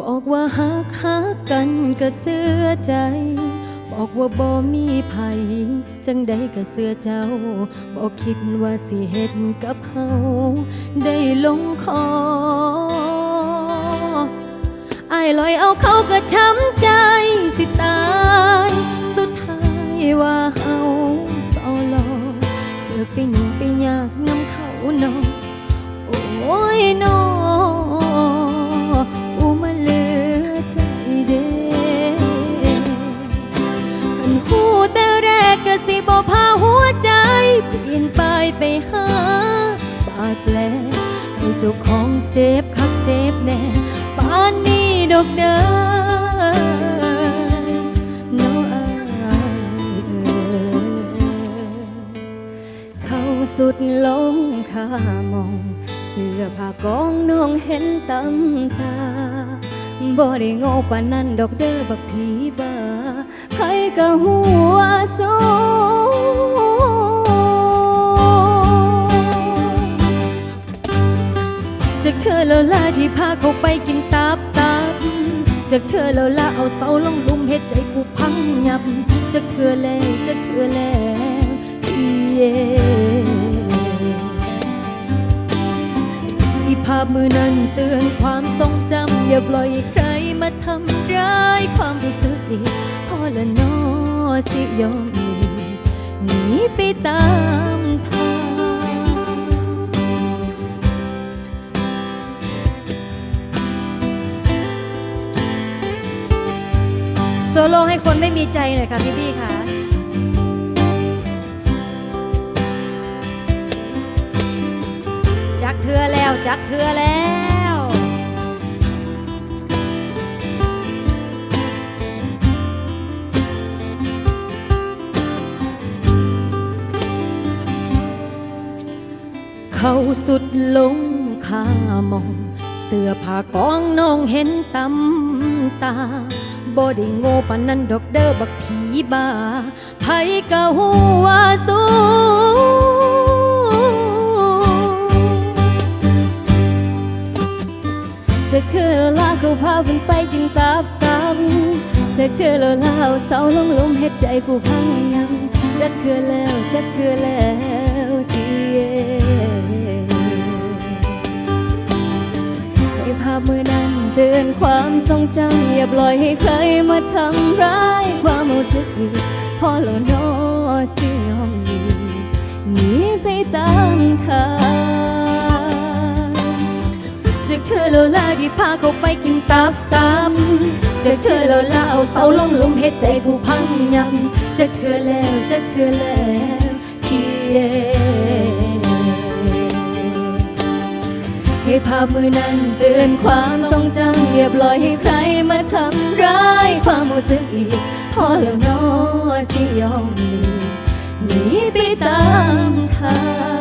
บอกว่าหักหักกันก็เสื้อใจ บอกว่าบ่มีภัยจังใดก็เสื้อเจ้า บอกคิดว่าสิเฮ็ดกับเฮาได้ลงคอไอายลอยเอาเขาก็ช้ำใจสิตาย สุดท้ายว่าเฮาสอลอเสือไปหนึ่งไปยากน้ำเขานอโอ้ยนออู เจ็บคักเจ็บแน่ป่านนี้ดอกเดินน้อายเอ่ยเข้าสุดลงข้ามอง เสื้อผ้ากองน้องเห็นตำตาบ่ได้โง่ปานนั้นดอกเด้อบักผีบ้าใครก็หัวโซีพาเขาไปกินตับตับจากเธอแล้วล่ะเอาเสาลงลุมเฮ็ดใจกูพังยับจากเธอแล้วจากเธอแล้วที่เย่ที่ภาพมือนั้นเตือนความทรงจำอย่าปล่อยให้ใครมาทำร้ายความรู้สึกอีกพอละนอสิยอมหนีไปตาม โซโล่ให้คนไม่มีใจหน่อยค่ะพี่พี่ๆค่ะจักเทือแล้วจักเทือแล้วเขาสุดลงขามอง เสื้อผ้ากองน้องเห็นตำตาบ่ได้โง่ปานนั้นดอกเด้อบักผีบ้าไผก็หัวาสูจากเธอแล้วลาเขาพามันไปกินตับตับจากเธอแล้วลาเอาเสาลงลมเฮ็ดใจกูพังยังจากเธอแล้วจากเธอแล้วที่าพมือนั้นเตือนความทรงจำอย่าปล่อยให้ใครมาทำร้ายความรู้สึกอีกพอแล้วนอสิยอมหนีหนีไปตามทางจากเธอแล้วลาที่พาเขาไปกินตับตับจากเธอแล้วลาเอาเสาลงลุมเฮ็ดใจกูพังยำจากเธอแล้วจากเธอแล้วที่ ภาพมือนั้นเตือนความทรงจำอย่าปล่อยให้ใครมาทำร้ายความรู้สึกอีกพอแล้วเนอสิยอมหนีหนีไปตามทาง